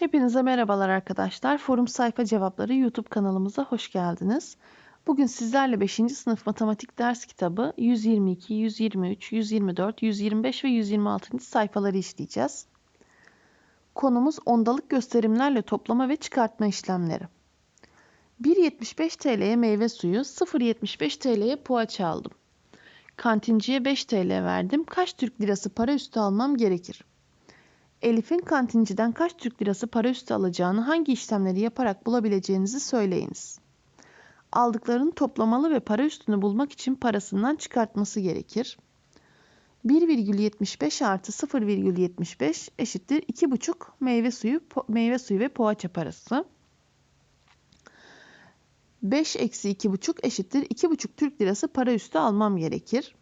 Hepinize merhabalar arkadaşlar. Forum Sayfa Cevapları YouTube kanalımıza hoş geldiniz. Bugün sizlerle 5. sınıf matematik ders kitabı 122, 123, 124, 125 ve 126. sayfaları işleyeceğiz. Konumuz ondalık gösterimlerle toplama ve çıkartma işlemleri. 1.75 TL'ye meyve suyu, 0.75 TL'ye poğaça aldım. Kantinciye 5 TL verdim. Kaç Türk lirası para üstü almam gerekir? Elif'in kantinciden kaç Türk lirası para üstü alacağını hangi işlemleri yaparak bulabileceğinizi söyleyiniz. Aldıklarını toplamalı ve para üstünü bulmak için parasından çıkartması gerekir. 1,75 artı 0,75 eşittir 2,5 meyve suyu meyve suyu ve poğaça parası. 5 eksi 2,5 eşittir 2,5 Türk lirası para üstü almam gerekir.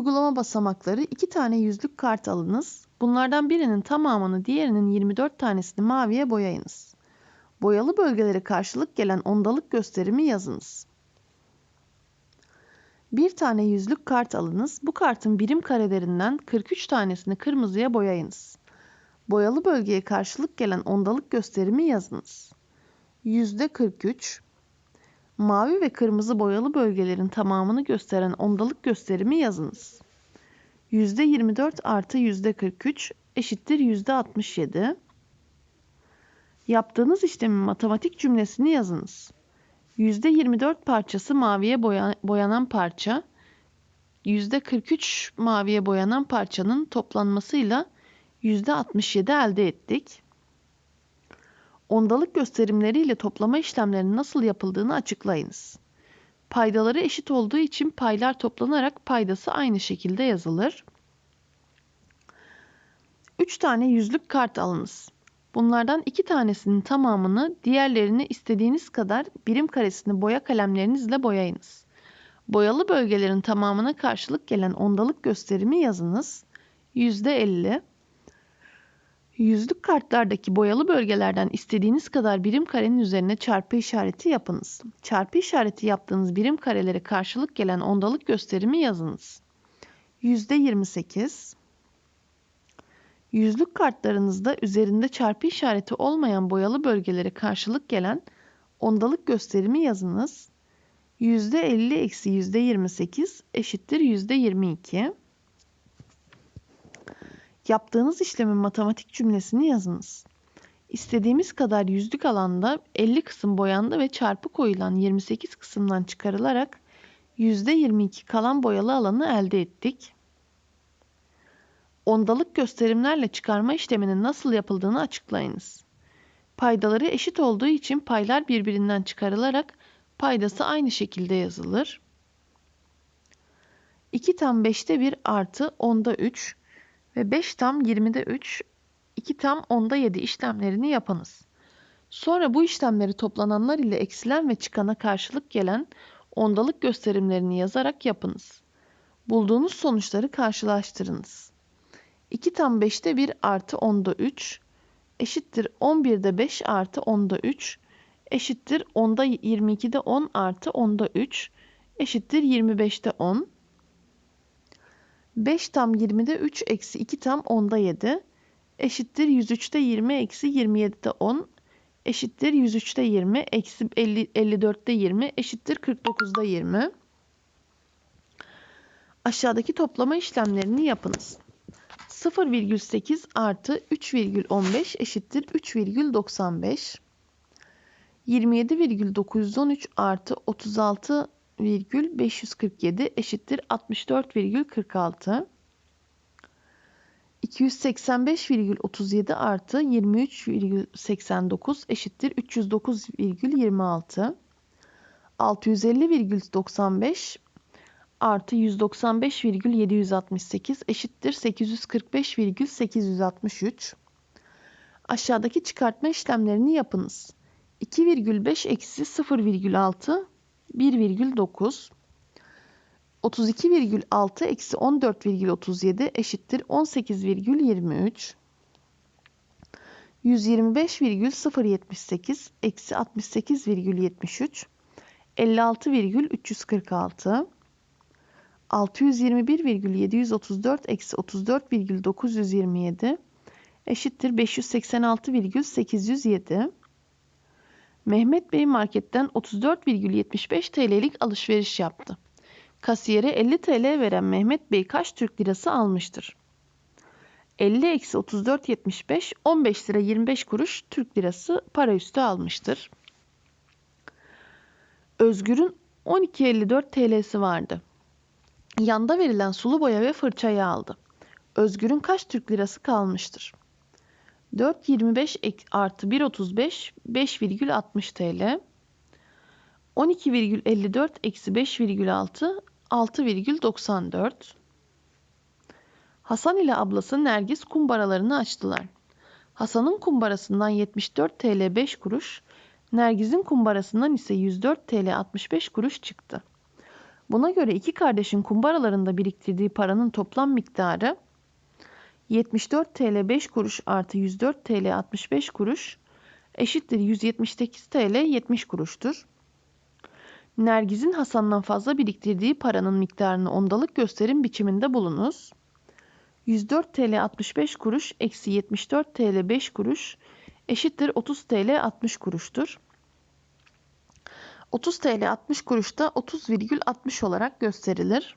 Uygulama basamakları 2 tane yüzlük kart alınız. Bunlardan birinin tamamını diğerinin 24 tanesini maviye boyayınız. Boyalı bölgelere karşılık gelen ondalık gösterimi yazınız. Bir tane yüzlük kart alınız. Bu kartın birim karelerinden 43 tanesini kırmızıya boyayınız. Boyalı bölgeye karşılık gelen ondalık gösterimi yazınız. %43 Mavi ve kırmızı boyalı bölgelerin tamamını gösteren ondalık gösterimi yazınız. %24 artı %43 eşittir %67. Yaptığınız işlemin matematik cümlesini yazınız. %24 parçası maviye boyanan parça, %43 maviye boyanan parçanın toplanmasıyla %67 elde ettik ondalık gösterimleriyle toplama işlemlerinin nasıl yapıldığını açıklayınız. Paydaları eşit olduğu için paylar toplanarak paydası aynı şekilde yazılır. 3 tane yüzlük kart alınız. Bunlardan 2 tanesinin tamamını diğerlerini istediğiniz kadar birim karesini boya kalemlerinizle boyayınız. Boyalı bölgelerin tamamına karşılık gelen ondalık gösterimi yazınız. %50 Yüzlük kartlardaki boyalı bölgelerden istediğiniz kadar birim karenin üzerine çarpı işareti yapınız. Çarpı işareti yaptığınız birim karelere karşılık gelen ondalık gösterimi yazınız. %28 Yüzlük kartlarınızda üzerinde çarpı işareti olmayan boyalı bölgelere karşılık gelen ondalık gösterimi yazınız. %50 eksi %28 eşittir %22. Yaptığınız işlemin matematik cümlesini yazınız. İstediğimiz kadar yüzlük alanda 50 kısım boyandı ve çarpı koyulan 28 kısımdan çıkarılarak %22 kalan boyalı alanı elde ettik. Ondalık gösterimlerle çıkarma işleminin nasıl yapıldığını açıklayınız. Paydaları eşit olduğu için paylar birbirinden çıkarılarak paydası aynı şekilde yazılır. 2 tam 5'te 1 artı 10'da 3 ve 5 tam 20'de 3, 2 tam 10'da 7 işlemlerini yapınız. Sonra bu işlemleri toplananlar ile eksilen ve çıkana karşılık gelen ondalık gösterimlerini yazarak yapınız. Bulduğunuz sonuçları karşılaştırınız. 2 tam 5'te 1 artı 10'da 3 eşittir 11'de 5 artı 10'da 3 eşittir 10'da 22'de 10 artı 10'da 3 eşittir 25'te 10 5 tam 20'de 3 eksi 2 tam 10'da 7 eşittir 103'te 20 eksi 27'de 10 eşittir 103'te 20 eksi 50, 54'te 20 eşittir 49'da 20. Aşağıdaki toplama işlemlerini yapınız. 0,8 artı 3,15 eşittir 3,95. 27,913 artı 36 547 eşittir 64,46. 285,37 artı 23,89 eşittir 309,26. 650,95 artı 195,768 eşittir 845,863. Aşağıdaki çıkartma işlemlerini yapınız. 2,5 eksi 0,6 1,9 32,6 eksi 14,37 eşittir 18,23 125,078 eksi 68,73 56,346 621,734 eksi 34,927 eşittir 586,807. Mehmet Bey marketten 34,75 TL'lik alışveriş yaptı. Kasiyere 50 TL veren Mehmet Bey kaç Türk lirası almıştır? 50 eksi 34,75 15 lira 25 kuruş Türk lirası para üstü almıştır. Özgür'ün 12.54 TL'si vardı. Yanda verilen sulu boya ve fırçayı aldı. Özgür'ün kaç Türk lirası kalmıştır? 4.25 artı 1.35 5,60 TL. 12,54 eksi 5,6 6,94 Hasan ile ablası Nergis kumbaralarını açtılar. Hasan'ın kumbarasından 74 TL 5 kuruş, Nergiz'in kumbarasından ise 104 TL 65 kuruş çıktı. Buna göre iki kardeşin kumbaralarında biriktirdiği paranın toplam miktarı 74 TL 5 kuruş artı 104 TL 65 kuruş eşittir 178 TL 70 kuruştur. Nergiz'in Hasan'dan fazla biriktirdiği paranın miktarını ondalık gösterim biçiminde bulunuz. 104 TL 65 kuruş eksi 74 TL 5 kuruş eşittir 30 TL 60 kuruştur. 30 TL 60 kuruş da 30,60 olarak gösterilir.